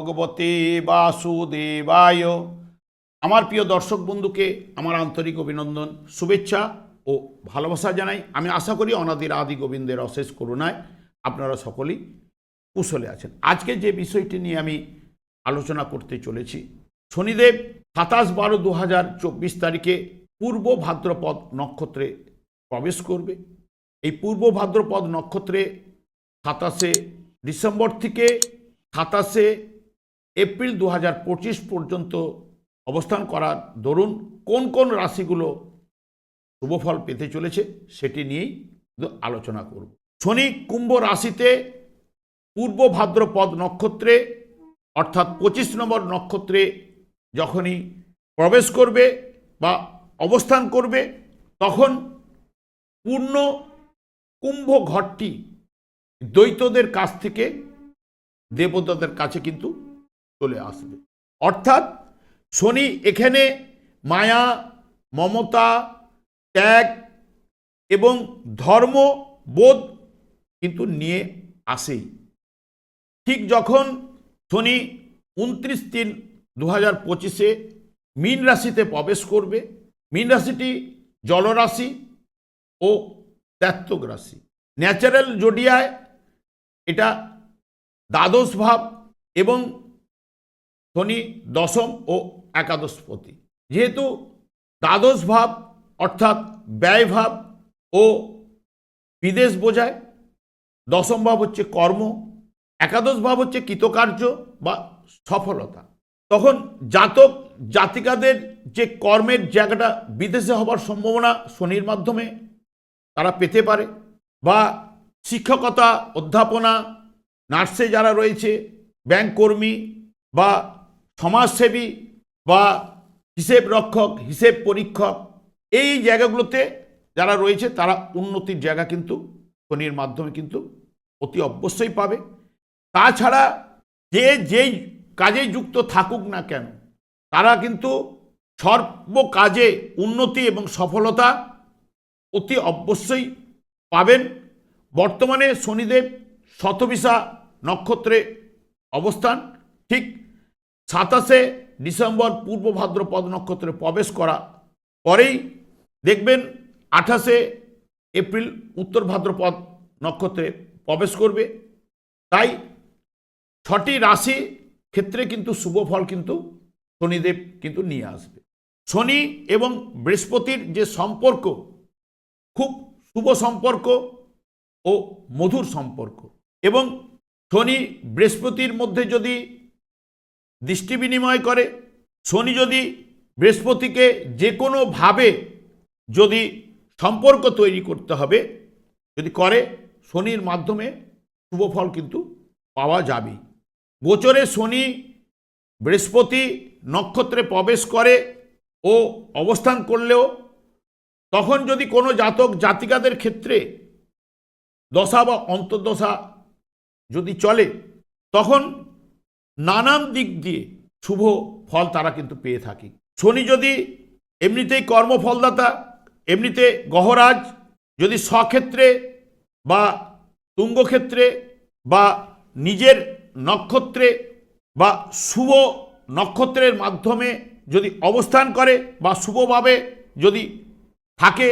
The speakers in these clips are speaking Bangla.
ভগবতে বাসুদেবায়। আমার প্রিয় দর্শক বন্ধুকে আমার আন্তরিক অভিনন্দন, শুভেচ্ছা ও ভালোবাসা জানাই। আমি আশা করি অনাদির আদি গোবিন্দের অশেষ করুণায় আপনারা সকলেই কুশলে আছেন। আজকে যে বিষয়টি নিয়ে আমি আলোচনা করতে চলেছি, শনিদেব সাতাশ বারো দু হাজার চব্বিশ তারিখে পূর্ব ভাদ্রপদ নক্ষত্রে প্রবেশ করবে। এই পূর্ব ভাদ্রপদ নক্ষত্রে সাতাশে ডিসেম্বর থেকে সাতাশে এপ্রিল দু হাজার পঁচিশ পর্যন্ত অবস্থান করার দরুন কোন কোন রাশিগুলো শুভফল পেতে চলেছে সেটি নিয়েই আলোচনা করব। শনি কুম্ভ রাশিতে পূর্ব ভাদ্রপদ নক্ষত্রে অর্থাৎ পঁচিশ নম্বর নক্ষত্রে যখনই প্রবেশ করবে বা অবস্থান করবে তখন পূর্ণ কুম্ভ ঘরটি দ্বৈতদের কাছ থেকে দেবতাদের কাছে কিন্তু চলে আসবে। অর্থাৎ শনি এখানে মায়া, মমতা, ত্যাগ এবং ধর্ম, বোধ কিন্তু নিয়ে আসেই। ঠিক যখন শনি উনত্রিশ তিন দু হাজার পঁচিশে মীন রাশিতে প্রবেশ করবে, মীন রাশিটি জলরাশি ও ত্যাত্তক রাশি। ন্যাচারাল জোডিয়ায় এটা দ্বাদশ ভাব এবং শনি দশম ও একাদশপতি। যেহেতু দ্বাদশ ভাব অর্থাৎ ব্যয় ভাব ও বিদেশ বোঝায়, দশম ভাব হচ্ছে কর্ম, একাদশ ভাব হচ্ছে কৃতকার্য বা সফলতা। তখন জাতক জাতিকাদের যে কর্মের জায়গাটা বিদেশে হবার সম্ভাবনা শনির মাধ্যমে তারা পেতে পারে বা শিক্ষকতা, অধ্যাপনা, নার্সে যারা রয়েছে, ব্যাংক কর্মী বা সমাজসেবী বা হিসেব রক্ষক, হিসেব পরীক্ষক, এই জায়গাগুলোতে যারা রয়েছে, তারা উন্নতির জায়গা কিন্তু শনির মাধ্যমে কিন্তু অতি অবশ্যই পাবে। তাছাড়া যে যেই কাজে যুক্ত থাকুক না কেন, তারা কিন্তু সর্ব কাজে উন্নতি এবং সফলতা অতি অবশ্যই পাবেন। বর্তমানে শনিদেব শতবিশা নক্ষত্রে অবস্থান। ঠিক সাতাশে ডিসেম্বর পূর্ব ভাদ্রপদ নক্ষত্রে প্রবেশ করা। পরেই দেখবেন আঠাশে এপ্রিল উত্তর ভাদ্রপদ নক্ষত্রে প্রবেশ করবে। তাই ছটি রাশি ক্ষেত্রে কিন্তু শুভ ফল কিন্তু শনিদেব কিন্তু নিয়ে আসবে। শনি এবং বৃহস্পতির যে সম্পর্ক, খুব শুভ সম্পর্ক ও মধুর সম্পর্ক এবং শনি বৃহস্পতির মধ্যে যদি দৃষ্টি বিনিময় করে। শনি যদি বৃহস্পতিকে যে কোনোভাবে যদি সম্পর্ক তৈরি করতে হবে, যদি করে, শনির মাধ্যমে শুভ ফল কিন্তু পাওয়া যাবে গোচরে শনি বৃহস্পতি নক্ষত্রে প্রবেশ করে ও অবস্থান করলেও, তখন যদি কোনো জাতক জাতিকাদের ক্ষেত্রে দশা বা অন্তর্দশা যদি চলে, তখন নানান দিক দিয়ে শুভ ফল তারা কিন্তু পেয়ে থাকে। শনি যদি এমনিতেই কর্মফলদাতা, এমনিতে গহরাজ, যদি স্বক্ষেত্রে বা তুঙ্গক্ষেত্রে বা নিজের নক্ষত্রে বা শুভ নক্ষত্রের মাধ্যমে যদি অবস্থান করে বা শুভভাবে যদি থাকে,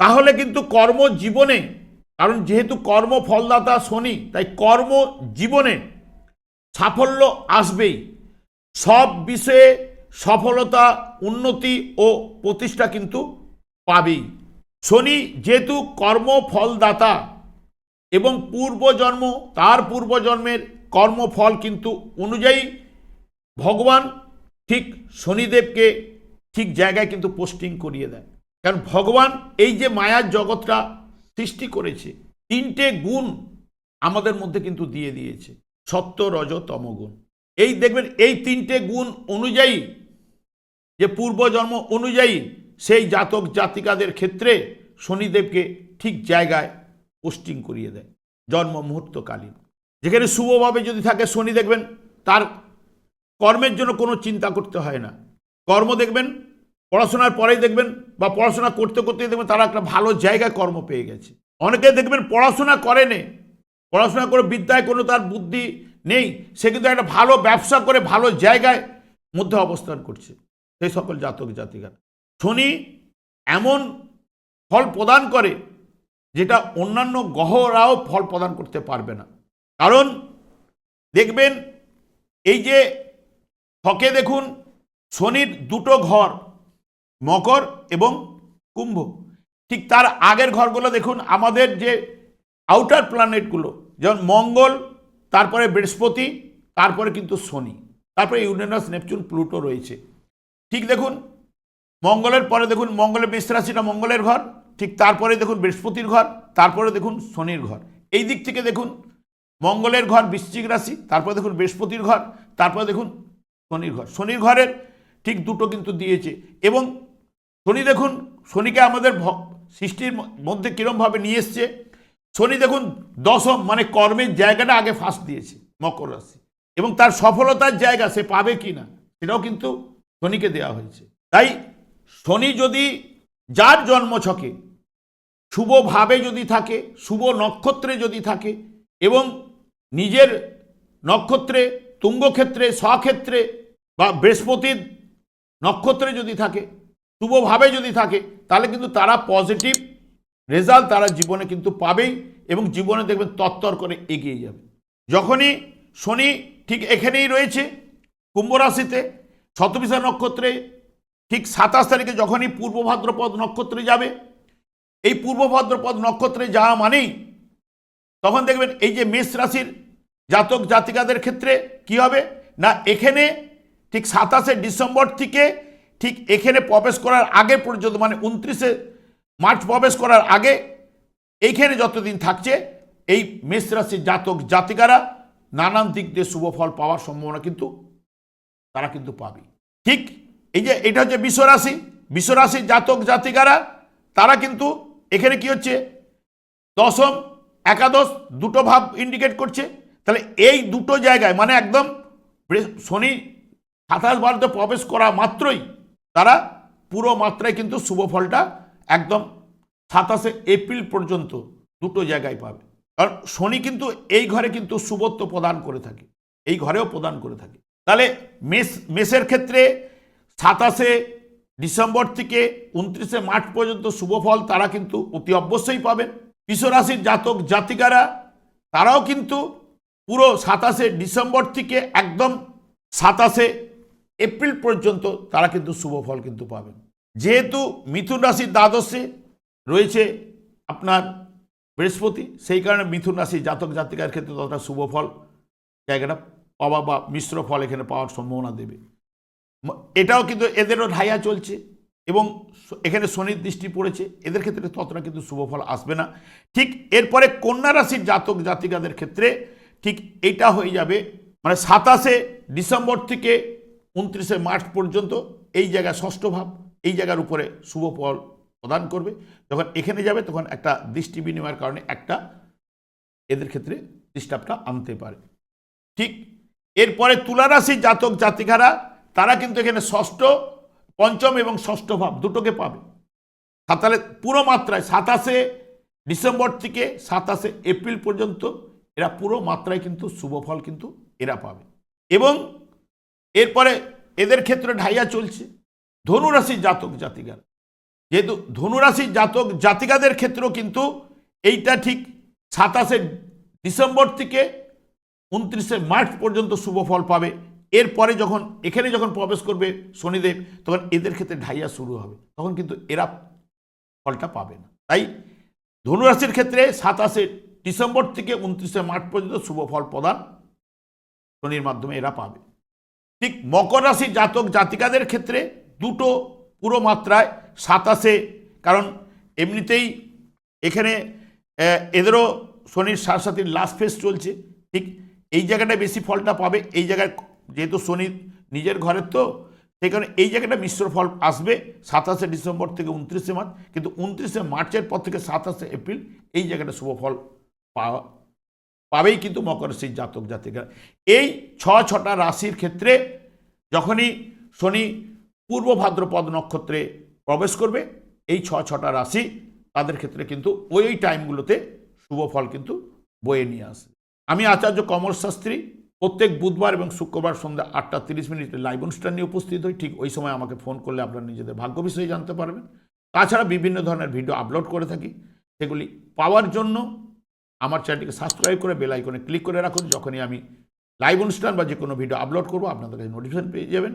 তাহলে কিন্তু কর্মজীবনে, কারণ যেহেতু কর্মফলদাতা শনি, তাই কর্ম জীবনে সাফল্য আসবেই। সব বিষয়ে সফলতা, উন্নতি ও প্রতিষ্ঠা কিন্তু পাবেই। শনি যেহেতু কর্মফলদাতা এবং পূর্বজন্ম, তার পূর্বজন্মের কর্মফল কিন্তু অনুযায়ী ভগবান ঠিক শনিদেবকে ঠিক জায়গায় কিন্তু পোস্টিং করিয়ে দেয় কারণ ভগবান এই যে মায়ার জগৎটা সৃষ্টি করেছে, তিনটে গুণ আমাদের মধ্যে কিন্তু দিয়ে দিয়েছে। সত্য রজ তমগুণ এই দেখবেন, এই তিনটে গুণ অনুযায়ী, যে পূর্বজন্ম অনুযায়ী সেই জাতক জাতিকাদের ক্ষেত্রে শনিদেবকে ঠিক জায়গায় পোস্টিং করিয়ে দেয়, জন্ম মুহূর্তকালীন। যেখানে শুভভাবে যদি থাকে শনি দেখবেন, তার কর্মের জন্য কোনো চিন্তা করতে হয় না। কর্ম দেখবেন, পড়াশোনার পরেই দেখবেন বা পড়াশোনা করতে করতেই দেখবেন তারা একটা ভালো জায়গায় কর্ম পেয়ে গেছে। অনেকে দেখবেন পড়াশোনা করেনে পড়াশোনা করে বিদ্যায় কোনো তার বুদ্ধি নেই, সে কিন্তু একটা ভালো ব্যবসা করে ভালো জায়গায় মধ্যে অবস্থান করছে, সেই সকল জাতক জাতিকার। শনি এমন ফল প্রদান করে যেটা অন্যান্য গ্রহরাও ফল প্রদান করতে পারবে না। কারণ দেখবেন এই যে ছকে দেখুন, শনির দুটো ঘর, মকর এবং কুম্ভ। ঠিক তার আগের ঘরগুলো দেখুন, আমাদের যে আউটার প্ল্যানেটগুলো যেমন মঙ্গল, তারপরে বৃহস্পতি, তারপরে কিন্তু শনি, তারপরে ইউরেনাস, নেপচুন, প্লুটো রয়েছে। ঠিক দেখুন, মঙ্গলের পরে দেখুন, মঙ্গলের মেষ রাশিটা মঙ্গলের ঘর, ঠিক তারপরে দেখুন বৃহস্পতির ঘর, তারপরে দেখুন শনির ঘর। এই দিক থেকে দেখুন, মঙ্গলের ঘর বৃশ্চিক রাশি, তারপরে দেখুন বৃহস্পতির ঘর, তারপরে দেখুন শনির ঘর। শনির ঘরের ঠিক দুটো কিন্তু দিয়েছে। এবং শনি দেখুন, শনিকে আমাদের সৃষ্টির মধ্যে কীরমভাবে নিয়ে এসছে শনি দেখুন দশম মানে কর্মের জায়গাটা আগে ফার্স্ট দিয়েছে, মকর রাশি। এবং তার সফলতার জায়গা সে পাবে কি না সেটাও কিন্তু শনিকে দেওয়া হয়েছে। তাই শনি যদি যার জন্ম ছকে শুভভাবে যদি থাকে, শুভ নক্ষত্রে যদি থাকে, এবং নিজের নক্ষত্রে, তুঙ্গক্ষেত্রে, স্বক্ষেত্রে বা বৃহস্পতির নক্ষত্রে যদি থাকে শুভভাবে যদি থাকে, তাহলে কিন্তু তারা পজিটিভ রেজাল্ট তারা জীবনে কিন্তু পাবেই এবং জীবনে দেখবেন তত্তর করে এগিয়ে যাবে। যখনই শনি ঠিক এখানেই রয়েছে, কুম্ভ রাশিতে, শতবিশা নক্ষত্রে ঠিক সাতাশ তারিখে যখনই পূর্ব ভাদ্রপদ নক্ষত্রে যাবে, এই পূর্ব ভাদ্রপদ নক্ষত্রে যাওয়া মানেই তখন দেখবেন এই যে মেষ রাশির জাতক জাতিকাদের ক্ষেত্রে কি হবে? না, এখানে ঠিক সাতাশে ডিসেম্বর থেকে ঠিক এখানে প্রবেশ করার আগে পর্যন্ত মানে উনত্রিশে মার্চ প্রবেশ করার আগে এইখানে যতদিন থাকছে, এই মেষ রাশির জাতক জাতিকারা নানান দিক দিয়ে শুভ ফল পাওয়ার সম্ভাবনা কিন্তু তারা কিন্তু পাবে ঠিক এই যে এটা হচ্ছে বিশ্বরাশি বিশ্বরাশির জাতক জাতিকারা, তারা কিন্তু এখানে কি হচ্ছে? দশম, একাদশ দুটো ভাব ইন্ডিকেট করছে। তাহলে এই দুটো জায়গায় মানে একদম শনি সাতাশ বারোতে প্রবেশ করা মাত্রই তারা পুরো মাত্রায় কিন্তু শুভ ফলটা একদম সাতাশে এপ্রিল পর্যন্ত দুটো জায়গায় পাবে। কারণ শনি কিন্তু এই ঘরে কিন্তু শুভত্ব প্রদান করে থাকে, এই ঘরেও প্রদান করে থাকে। তাহলে মেষ, মেষের ক্ষেত্রে সাতাশে ডিসেম্বর থেকে উনত্রিশে মার্চ পর্যন্ত শুভ ফল তারা কিন্তু অতি অবশ্যই পাবেন। বিশ্বরাশির জাতক জাতিকারা তারাও কিন্তু পুরো সাতাশে ডিসেম্বর থেকে একদম সাতাশে এপ্রিল পর্যন্ত তারা কিন্তু শুভ ফল কিন্তু পাবেন। যেহেতু মিথুন রাশির দ্বাদশে রয়েছে আপনার বৃহস্পতি, সেই কারণে মিথুন রাশির জাতক জাতিকার ক্ষেত্রে ততটা শুভ ফল, জায়গাটা পাওয়া বা মিশ্র ফল এখানে পাওয়ার সম্ভাবনা দেবে। এটাও কিন্তু এদেরও ঢাইয়া চলছে এবং এখানে শনির দৃষ্টি পড়েছে, এদের ক্ষেত্রে ততটা কিন্তু শুভ ফল আসবে না। ঠিক এরপরে কন্যা রাশির জাতক জাতিকাদের ক্ষেত্রে ঠিক এটা হয়ে যাবে মানে সাতাশে ডিসেম্বর থেকে উনত্রিশে মার্চ পর্যন্ত এই জায়গায় ষষ্ঠ ভাব এই জায়গার উপরে শুভ ফল প্রদান করবে। যখন এখানে যাবে, তখন একটা দৃষ্টি বিনিময়ের কারণে একটা এদের ক্ষেত্রে ডিস্টার্বটা আনতে পারে। ঠিক এরপরে তুলারাশির জাতক জাতিকারা, তারা কিন্তু এখানে ষষ্ঠ, পঞ্চম এবং ষষ্ঠ ভাব দুটোকে পাবে। তাহলে পুরো মাত্রায় সাতাশে ডিসেম্বর থেকে সাতাশে এপ্রিল পর্যন্ত এরা পুরো মাত্রায় কিন্তু শুভ ফল কিন্তু এরা পাবে। এবং এরপরে এদের ক্ষেত্রে ঢাইয়া চলছে। ধনুরাশির জাতক, জাতিকারা। যেহেতু ধনুরাশির জাতক, জাতিকাদের ক্ষেত্রেও কিন্তু এইটা ঠিক সাতাশে ডিসেম্বর থেকে উনত্রিশে মার্চ পর্যন্ত শুভ ফল পাবে। এরপরে যখন, এখানে যখন প্রবেশ করবে শনিদেব, তখন এদের ক্ষেত্রে ঢাইয়া শুরু হবে। তখন কিন্তু এরা ফলটা পাবে না। তাই ধনুরাশির ক্ষেত্রে সাতাশে ডিসেম্বর থেকে উনত্রিশে মার্চ পর্যন্ত শুভ ফল প্রদান শনির মাধ্যমে এরা পাবে। ঠিক মকর রাশির জাতক, জাতিকাদের ক্ষেত্রে দুটো পুরো মাত্রায় সাতাশে কারণ এমনিতেই এখানে এদেরও শনির সাথীর লাস্ট ফেস চলছে। ঠিক এই জায়গাটায় বেশি ফলটা পাবে। এই জায়গায় যেহেতু শনি নিজের ঘরের তো, সেই কারণে এই জায়গাটা মিশ্র ফল আসবে সাতাশে ডিসেম্বর থেকে উনত্রিশে মার্চ। কিন্তু উনত্রিশে মার্চের পর থেকে সাতাশে এপ্রিল এই জায়গাটা শুভ ফল পাওয়া পাবেই কিন্তু মকর রাশির জাতক জাতিকা এই ছ ছটা রাশির ক্ষেত্রে যখনই শনি পূর্ব ভাদ্রপদ নক্ষত্রে প্রবেশ করবে। এই ছ ছটা রাশি তাদের ক্ষেত্রে কিন্তু ওই টাইমগুলোতে শুভ ফল কিন্তু বয়ে নিয়ে আসে। আমি আচার্য কমল শাস্ত্রী, প্রত্যেক বুধবার এবং শুক্রবার সন্ধ্যা আটটা তিরিশ মিনিটে লাইভ অনুষ্ঠান নিয়ে উপস্থিত হই। ঠিক ওই সময় আমাকে ফোন করলে আপনারা নিজেদের ভাগ্য বিষয়ে জানতে পারবেন। তাছাড়া বিভিন্ন ধরনের ভিডিও আপলোড করে থাকি। সেগুলি পাওয়ার জন্য আমার চ্যানেলটিকে সাবস্ক্রাইব করে বেল আইকনে ক্লিক করে রাখুন। যখনই আমি লাইভ অনুষ্ঠান বা যে কোনো ভিডিও আপলোড করব, আপনাদের কাছে নোটিফিকেশন পেয়ে যাবেন।